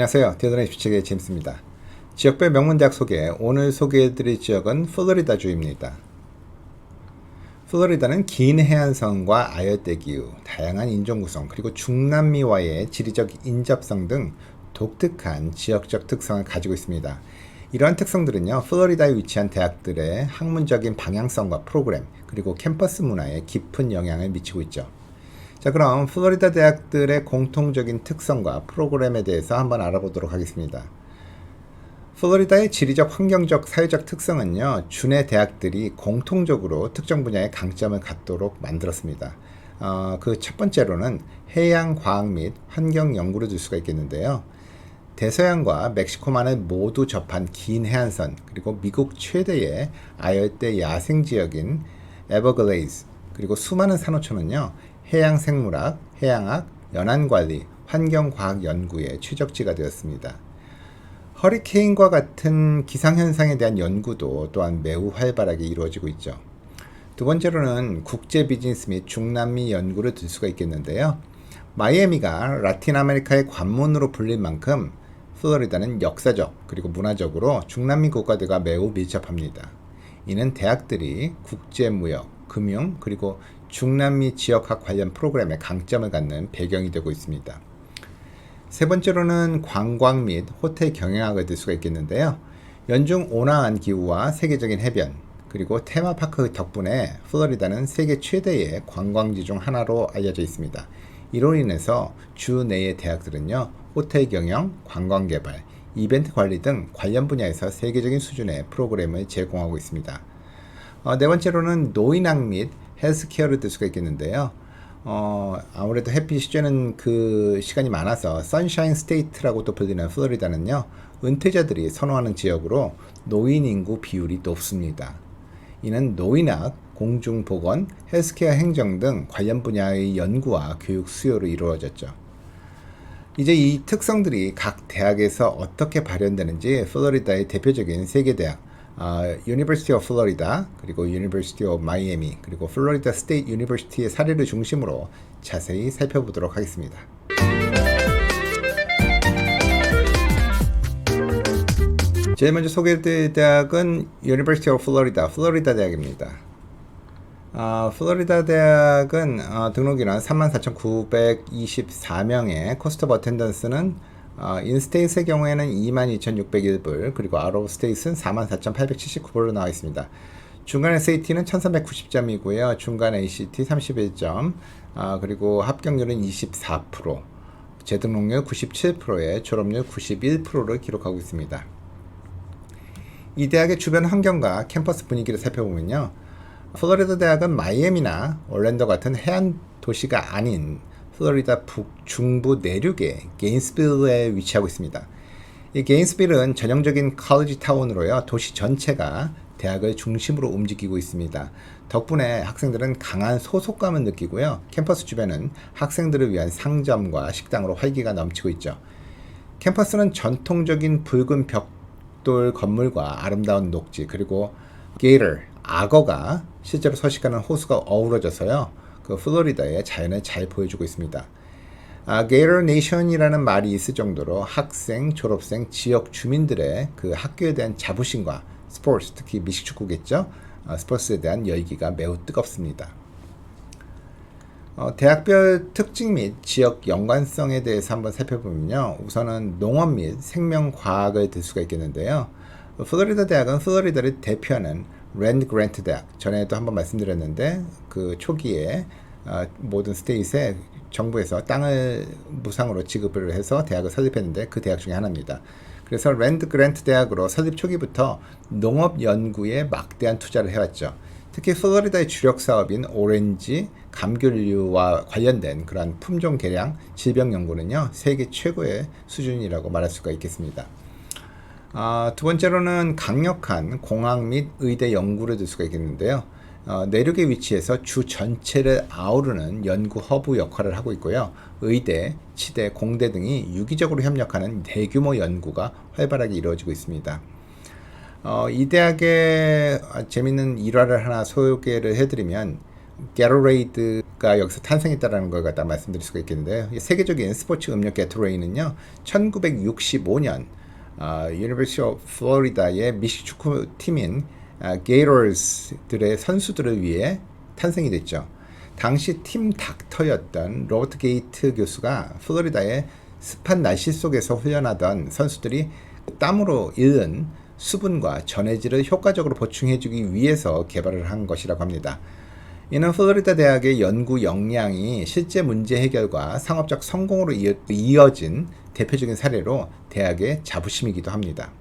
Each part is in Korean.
안녕하세요. 디어드의 주책의 제임스입니다. 지역별 명문대학 소개, 오늘 소개해드릴 지역은 플로리다주입니다. 플로리다는 긴 해안선과 아열대 기후, 다양한 인종 구성, 그리고 중남미와의 지리적 인접성 등 독특한 지역적 특성을 가지고 있습니다. 이러한 특성들은요, 플로리다에 위치한 대학들의 학문적인 방향성과 프로그램, 그리고 캠퍼스 문화에 깊은 영향을 미치고 있죠. 자, 그럼 플로리다 대학들의 공통적인 특성과 프로그램에 대해서 한번 알아보도록 하겠습니다. 플로리다의 지리적, 환경적, 사회적 특성은요, 주내 대학들이 공통적으로 특정 분야의 강점을 갖도록 만들었습니다. 어, 그 첫 번째로는 해양 과학 및 환경 연구를 들 수가 있겠는데요. 대서양과 멕시코만을 모두 접한 긴 해안선, 그리고 미국 최대의 아열대 야생 지역인 에버글레이즈, 그리고 수많은 산호초는요, 해양 생물학, 해양학, 연안관리, 환경과학 연구의 최적지가 되었습니다. 허리케인과 같은 기상현상에 대한 연구도 또한 매우 활발하게 이루어지고 있죠. 두 번째로는 국제 비즈니스 및 중남미 연구를 들 수가 있겠는데요. 마이애미가 라틴 아메리카의 관문으로 불릴 만큼 플로리다는 역사적 그리고 문화적으로 중남미 국가들과 매우 밀접합니다. 이는 대학들이 국제 무역, 금융 그리고 중남미 지역학 관련 프로그램에 강점을 갖는 배경이 되고 있습니다. 세 번째로는 관광 및 호텔 경영학을 들 수가 있겠는데요. 연중 온화한 기후와 세계적인 해변, 그리고 테마파크 덕분에 플로리다는 세계 최대의 관광지 중 하나로 알려져 있습니다. 이로 인해서 주 내의 대학들은요, 호텔 경영, 관광 개발, 이벤트 관리 등 관련 분야에서 세계적인 수준의 프로그램을 제공하고 있습니다. 어, 네 번째로는 노인학 및 헬스케어를 들 수가 있겠는데요. 어, 아무래도 햇빛이 쬐는 그 시간이 많아서 선샤인 스테이트라고 또 불리는 플로리다는요. 은퇴자들이 선호하는 지역으로 노인 인구 비율이 높습니다. 이는 노인학, 공중보건, 헬스케어 행정 등 관련 분야의 연구와 교육 수요로 이루어졌죠. 이제 이 특성들이 각 대학에서 어떻게 발현되는지 플로리다의 대표적인 세계 대학 아, University of Florida 그리고 University of Miami 그리고 플로리다 스테이트 유니버시티의 사례를 중심으로 자세히 살펴보도록 하겠습니다. 제일 먼저 소개해드릴 대학은 University of Florida, 플로리다 대학입니다. 아, 플로리다 대학은 어, 등록 인원 34,924명의 코스트 오브 어텐던스는 어, 인스테이트의 경우에는 22,601불 그리고 스테이트는 44,879불로 나와 있습니다. 중간 SAT는 1390점이고요. 중간 ACT 31점 어, 그리고 합격률은 24% 재등록률 97%에 졸업률 91%를 기록하고 있습니다. 이 대학의 주변 환경과 캠퍼스 분위기를 살펴보면요. 플로리다 대학은 마이애미나 올랜도 같은 해안 도시가 아닌 플로리다 북중부 내륙의 게인스빌에 위치하고 있습니다. 이 게인스빌은 전형적인 칼리지 타운으로요. 도시 전체가 대학을 중심으로 움직이고 있습니다. 덕분에 학생들은 강한 소속감을 느끼고요. 캠퍼스 주변은 학생들을 위한 상점과 식당으로 활기가 넘치고 있죠. 캠퍼스는 전통적인 붉은 벽돌 건물과 아름다운 녹지 그리고 게이터, 악어가 실제로 서식하는 호수가 어우러져서요. 그 플로리다의 자연을 잘 보여주고 있습니다. 아, 게이터 네이션이라는 말이 있을 정도로 학생, 졸업생, 지역 주민들의 그 학교에 대한 자부심과 스포츠, 특히 미식축구겠죠. 아, 스포츠에 대한 열기가 매우 뜨겁습니다. 어, 대학별 특징 및 지역 연관성에 대해서 한번 살펴보면요. 우선은 농업 및 생명과학을 들 수가 있겠는데요. 플로리다 대학은 플로리다를 대표하는 랜드 그랜트 대학 전에도 한번 말씀드렸는데 그 초기에 어, 모든 스테이트에 정부에서 땅을 무상으로 지급을 해서 대학을 설립했는데 그 대학 중에 하나입니다. 그래서 랜드 그랜트 대학으로 설립 초기부터 농업 연구에 막대한 투자를 해왔죠. 특히 플로리다의 주력 사업인 오렌지, 감귤류와 관련된 그러한 품종 개량, 질병 연구는요 세계 최고의 수준이라고 말할 수가 있겠습니다. 아, 두 번째로는 강력한 공학 및 의대 연구를 들 수가 있겠는데요. 어, 내륙의 위치에서 주 전체를 아우르는 연구 허브 역할을 하고 있고요. 의대, 치대, 공대 등이 유기적으로 협력하는 대규모 연구가 활발하게 이루어지고 있습니다. 어, 이 대학의 재밌는 일화를 하나 소개를 해드리면 게러레이드가 여기서 탄생했다라는 걸 갖다 말씀드릴 수가 있겠는데요. 이 세계적인 스포츠 음료 게토레이는요, 1965년 어, 유니버시티 플로리다의 미식 축구 팀인 아, 게이러스들의 선수들을 위해 탄생이 됐죠. 당시 팀 닥터였던 로버트 게이트 교수가 플로리다의 습한 날씨 속에서 훈련하던 선수들이 땀으로 잃은 수분과 전해질을 효과적으로 보충해주기 위해서 개발을 한 것이라고 합니다. 이는 플로리다 대학의 연구 역량이 실제 문제 해결과 상업적 성공으로 이어진 대표적인 사례로 대학의 자부심이기도 합니다.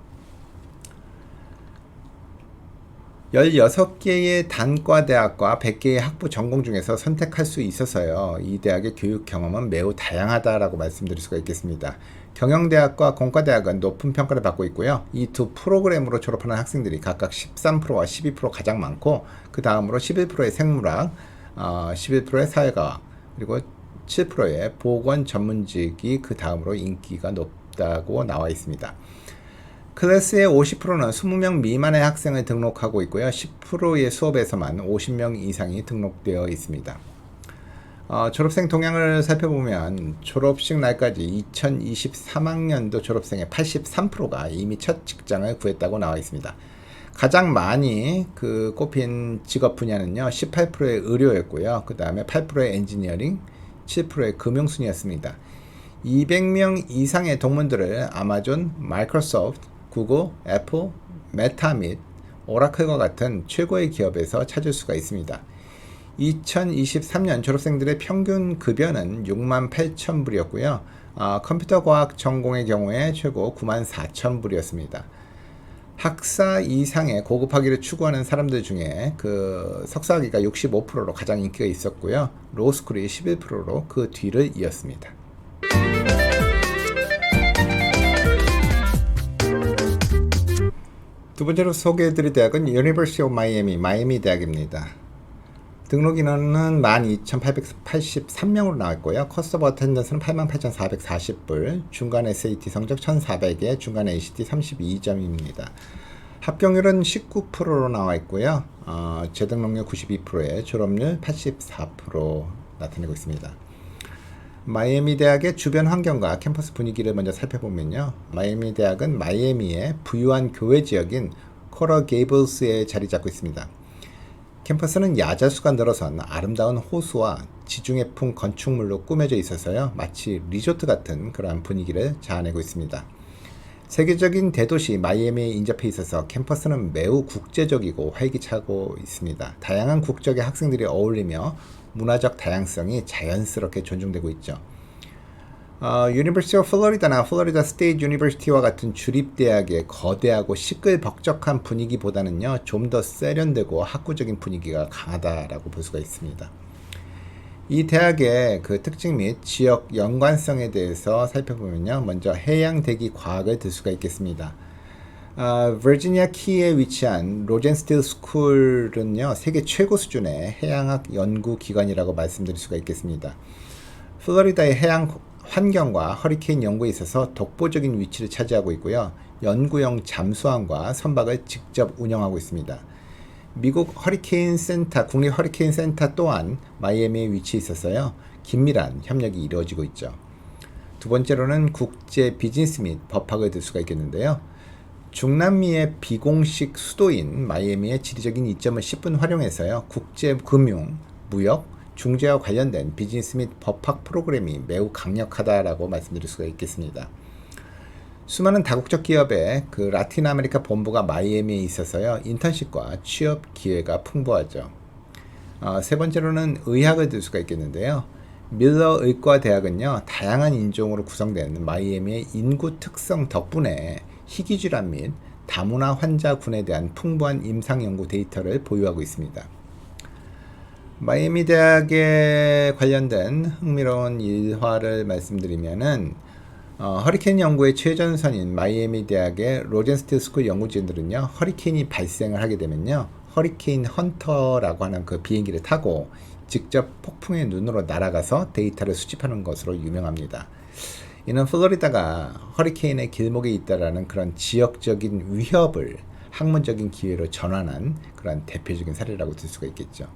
16개의 단과 대학과 100개의 학부 전공 중에서 선택할 수 있어서요. 이 대학의 교육 경험은 매우 다양하다라고 말씀드릴 수가 있겠습니다. 경영대학과 공과대학은 높은 평가를 받고 있고요. 이 두 프로그램으로 졸업하는 학생들이 각각 13%와 12% 가장 많고 그 다음으로 11%의 생물학, 어, 11%의 사회과학 그리고 7%의 보건 전문직이 그 다음으로 인기가 높다고 나와 있습니다. 클래스의 50%는 20명 미만의 학생을 등록하고 있고요. 10%의 수업에서만 50명 이상이 등록되어 있습니다. 어, 졸업생 동향을 살펴보면 졸업식 날까지 2023학년도 졸업생의 83%가 이미 첫 직장을 구했다고 나와 있습니다. 가장 많이 그 꼽힌 직업 분야는요, 18%의 의료였고요. 그 다음에 8%의 엔지니어링, 7%의 금융순이었습니다. 200명 이상의 동문들을 아마존, 마이크로소프트, 구글, 애플, 메타 및 오라클과 같은 최고의 기업에서 찾을 수가 있습니다. 2023년 졸업생들의 평균 급여는 6만 8천 불이었고요. 어, 컴퓨터 과학 전공의 경우에 최고 9만 4천 불이었습니다. 학사 이상의 고급 학위를 추구하는 사람들 중에 그 석사 학위가 65%로 가장 인기가 있었고요. 로스쿨이 11%로 그 뒤를 이었습니다. 두 번째로 소개해드릴 대학은 University of Miami, 마이애미 대학입니다. 등록 인원은 12,883명으로 나왔고요. 커스터 어텐던스는 88,440불, 중간 SAT 성적 1,400에 중간 ACT 32점입니다. 합격률은 19%로 나와 있고요. 어, 재등록률 92%에 졸업률 84% 나타내고 있습니다. 마이애미 대학의 주변 환경과 캠퍼스 분위기를 먼저 살펴보면요. 마이애미 대학은 마이애미의 부유한 교외 지역인 코러 게이블스에 자리 잡고 있습니다. 캠퍼스는 야자수가 늘어선 아름다운 호수와 지중해 풍 건축물로 꾸며져 있어서요. 마치 리조트 같은 그러한 분위기를 자아내고 있습니다. 세계적인 대도시 마이애미에 인접해 있어서 캠퍼스는 매우 국제적이고 활기차고 있습니다. 다양한 국적의 학생들이 어울리며 문화적 다양성이 자연스럽게 존중되고 있죠. 어, 유니버시티 오브 플로리다나 플로리다 스테이트 유니버시티와 같은 주립 대학의 거대하고 시끌벅적한 분위기보다는요 좀 더 세련되고 학구적인 분위기가 강하다라고 볼 수가 있습니다. 이 대학의 그 특징 및 지역 연관성에 대해서 살펴보면요 먼저 해양 대기 과학을 들 수가 있겠습니다. 어, 버지니아 키에 위치한 로젠스틸 스쿨은요 세계 최고 수준의 해양학 연구 기관이라고 말씀드릴 수가 있겠습니다. 플로리다의 해양 환경과 허리케인 연구에 있어서 독보적인 위치를 차지하고 있고요. 연구용 잠수함과 선박을 직접 운영하고 있습니다. 미국 허리케인 센터, 국립 허리케인 센터 또한 마이애미에 위치해 있어서요. 긴밀한 협력이 이루어지고 있죠. 두 번째로는 국제 비즈니스 및 법학을 들 수가 있겠는데요. 중남미의 비공식 수도인 마이애미의 지리적인 이점을 10분 활용해서요. 국제 금융, 무역, 중재와 관련된 비즈니스 및 법학 프로그램이 매우 강력하다라고 말씀드릴 수가 있겠습니다. 수많은 다국적 기업의 그 라틴 아메리카 본부가 마이애미에 있어서요. 인턴십과 취업 기회가 풍부하죠. 어, 세 번째로는 의학을 들 수가 있겠는데요. 밀러 의과대학은요. 다양한 인종으로 구성된 마이애미의 인구 특성 덕분에 희귀질환 및 다문화 환자군에 대한 풍부한 임상 연구 데이터를 보유하고 있습니다. 마이애미 대학에 관련된 흥미로운 일화를 말씀드리면은 어, 허리케인 연구의 최전선인 마이애미 대학의 로젠스틸 스쿨 연구진들은요 허리케인이 발생을 하게 되면요 허리케인 헌터라고 하는 그 비행기를 타고 직접 폭풍의 눈으로 날아가서 데이터를 수집하는 것으로 유명합니다. 이는 플로리다가 허리케인의 길목에 있다라는 그런 지역적인 위협을 학문적인 기회로 전환한 그런 대표적인 사례라고 들 수가 있겠죠.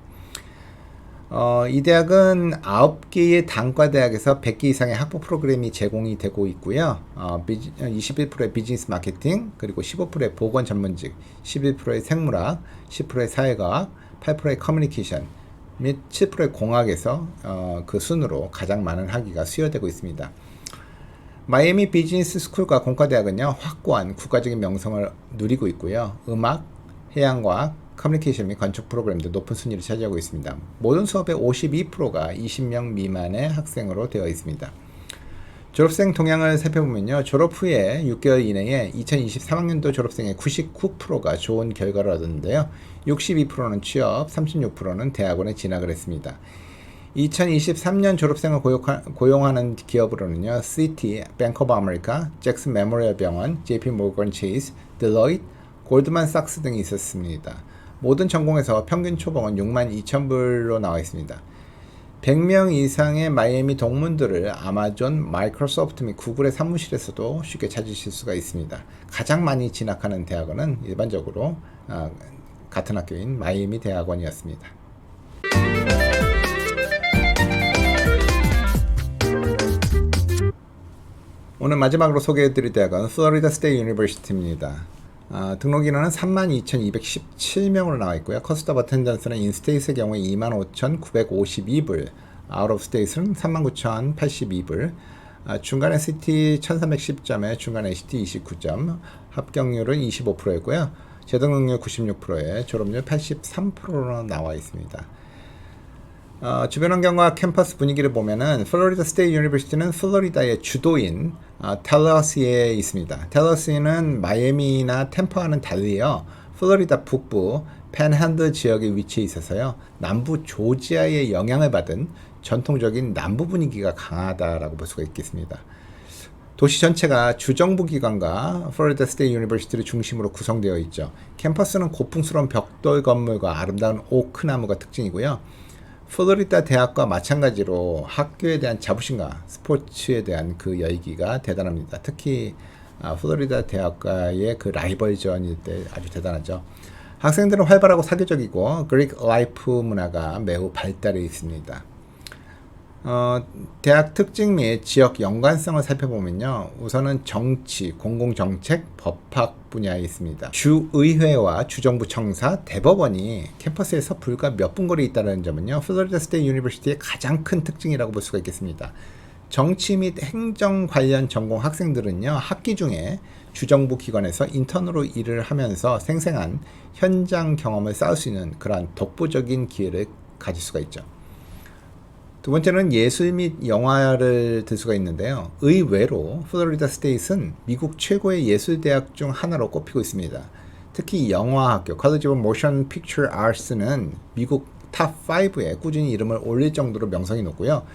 어, 이 대학은 9개의 단과 대학에서 100개 이상의 학부 프로그램이 제공이 되고 있고요. 어, 비지, 21%의 비즈니스 마케팅, 그리고 15%의 보건 전문직, 11%의 생물학, 10%의 사회과학, 8%의 커뮤니케이션 및 7%의 공학에서 어, 그 순으로 가장 많은 학위가 수여되고 있습니다. 마이애미 비즈니스 스쿨과 공과대학은요 확고한 국가적인 명성을 누리고 있고요. 음악, 해양과학, 커뮤니케이션 및 건축 프로그램도 높은 순위를 차지하고 있습니다. 모든 수업의 52%가 20명 미만의 학생으로 되어 있습니다. 졸업생 동향을 살펴보면요. 졸업 후에 6개월 이내에 2023학년도 졸업생의 99%가 좋은 결과를 얻었는데요. 62%는 취업, 36%는 대학원에 진학을 했습니다. 2023년 졸업생을 고용하 는 기업으로는요. CT, 뱅크 오브 아메리카, 잭슨 메모리얼 병원, JP 모건 체이스, 딜로이트, 골드만 삭스 등이 있었습니다. 모든 전공에서 평균 초봉은 6만 2천 불로 나와 있습니다. 100명 이상의 마이애미 동문들을 아마존, 마이크로소프트 및 구글의 사무실에서도 쉽게 찾으실 수가 있습니다. 가장 많이 진학하는 대학원은 일반적으로 아, 같은 학교인 마이애미 대학원이었습니다. 오늘 마지막으로 소개해드릴 대학은 플로리다 스테이 유니버시티입니다. 아, 등록 인원은 32,217명으로 나와 있고요. 커스트 오브 텐던스는 인스테이트의 경우에 25,952불, 아웃 오브 스테이트는 39,082불, 아, 중간 ST 1310점에 중간 ST 29점, 합격률은 25%였고요. 재등록률 96%에 졸업률 83%로 나와 있습니다. 어, 주변 환경과 캠퍼스 분위기를 보면은 플로리다 스테이트 유니버시티는 플로리다의 주도인 어, 텔러시에 있습니다. 텔러시는 마이애미나 템퍼와는 달리요. 플로리다 북부 펜핸드 지역에 위치해 있어서요. 남부 조지아의 영향을 받은 전통적인 남부 분위기가 강하다라고 볼 수가 있겠습니다. 도시 전체가 주정부 기관과 플로리다 스테이트 유니버시티를 중심으로 구성되어 있죠. 캠퍼스는 고풍스러운 벽돌 건물과 아름다운 오크 나무가 특징이고요. 플로리다 대학과 마찬가지로 학교에 대한 자부심과 스포츠에 대한 그 열기가 대단합니다. 특히 아, 플로리다 대학과의 그 라이벌전일 때 아주 대단하죠. 학생들은 활발하고 사교적이고 그릭 라이프 문화가 매우 발달해 있습니다. 어, 대학 특징 및 지역 연관성을 살펴보면요. 우선은 정치, 공공정책, 법학 분야에 있습니다. 주의회와 주정부 청사, 대법원이 캠퍼스에서 불과 몇 분 거리에 있다는 점은요. 플로리다 스테이 유니버시티의 가장 큰 특징이라고 볼 수가 있겠습니다. 정치 및 행정 관련 전공 학생들은요. 학기 중에 주정부 기관에서 인턴으로 일을 하면서 생생한 현장 경험을 쌓을 수 있는 그러한 독보적인 기회를 가질 수가 있죠. 두 번째는 예술 및 영화를 들 수가 있는데요. 의외로 플로리다 스테이트는 미국 최고의 예술 대학 중 하나로 꼽히고 있습니다. 특히 영화학교 College of Motion Picture Arts는 미국 탑 5에 꾸준히 이름을 올릴 정도로 명성이 높고요.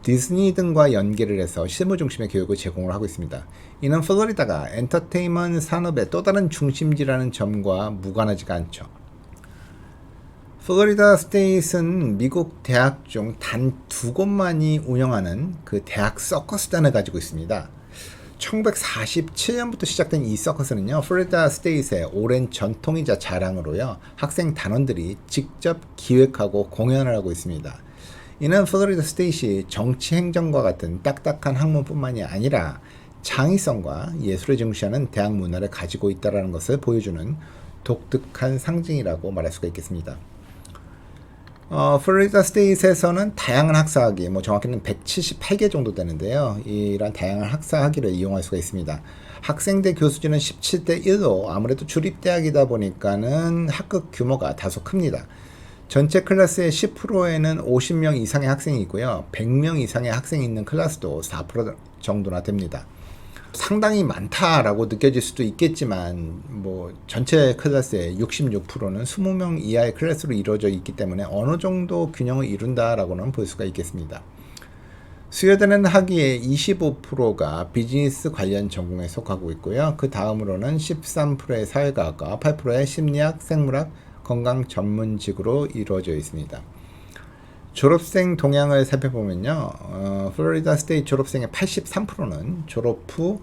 디즈니 등과 연계를 해서 실무 중심의 교육을 제공을 하고 있습니다. 이는 플로리다가 엔터테인먼트 산업의 또 다른 중심지라는 점과 무관하지가 않죠. 플로리다 스테이트는 미국 대학 중 단 두 곳만이 운영하는 그 대학 서커스단을 가지고 있습니다. 1947년부터 시작된 이 서커스는요, 플로리다 스테이트의 오랜 전통이자 자랑으로요, 학생 단원들이 직접 기획하고 공연을 하고 있습니다. 이는 플로리다 스테이트이 정치 행정과 같은 딱딱한 학문뿐만이 아니라 창의성과 예술을 중시하는 대학 문화를 가지고 있다는 것을 보여주는 독특한 상징이라고 말할 수가 있겠습니다. 어, 플로리다 스테이트에서는 다양한 학사학위, 뭐 정확히는 178개 정도 되는데요. 이런 다양한 학사학위를 이용할 수가 있습니다. 학생대 교수진은 17대 1로 아무래도 주립대학이다 보니까는 학급 규모가 다소 큽니다. 전체 클래스의 10%에는 50명 이상의 학생이 있고요. 100명 이상의 학생이 있는 클래스도 4% 정도나 됩니다. 상당히 많다라고 느껴질 수도 있겠지만 뭐 전체 클래스의 66%는 20명 이하의 클래스로 이루어져 있기 때문에 어느 정도 균형을 이룬다라고는 볼 수가 있겠습니다. 수여되는 학위의 25%가 비즈니스 관련 전공에 속하고 있고요. 그 다음으로는 13%의 사회과학과 8%의 심리학, 생물학, 건강 전문직으로 이루어져 있습니다. 졸업생 동향을 살펴보면요. 어, 플로리다 스테이트 졸업생의 83%는 졸업 후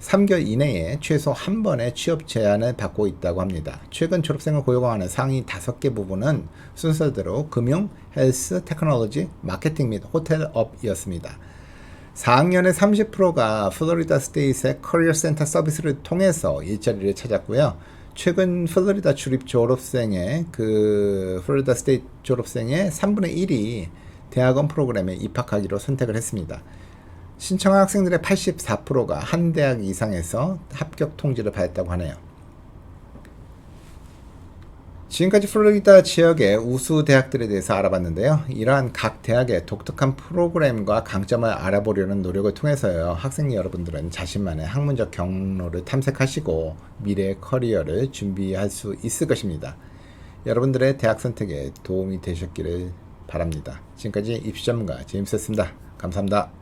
3개월 이내에 최소 한 번의 취업 제안을 받고 있다고 합니다. 최근 졸업생을 고용하는 상위 5개 부분은 순서대로 금융, 헬스, 테크놀로지, 마케팅 및 호텔업이었습니다. 4학년의 30%가 플로리다 스테이트의 커리어 센터 서비스를 통해서 일자리를 찾았고요. 최근 플로리다 주립 졸업생의 그 플로리다 스테이트 졸업생의 3분의 1이 대학원 프로그램에 입학하기로 선택을 했습니다. 신청한 학생들의 84%가 한 대학 이상에서 합격 통지를 받았다고 하네요. 지금까지 플로리다 지역의 우수 대학들에 대해서 알아봤는데요. 이러한 각 대학의 독특한 프로그램과 강점을 알아보려는 노력을 통해서요. 학생 여러분들은 자신만의 학문적 경로를 탐색하시고 미래의 커리어를 준비할 수 있을 것입니다. 여러분들의 대학 선택에 도움이 되셨기를 바랍니다. 지금까지 입시 전문가 제임스였습니다. 감사합니다.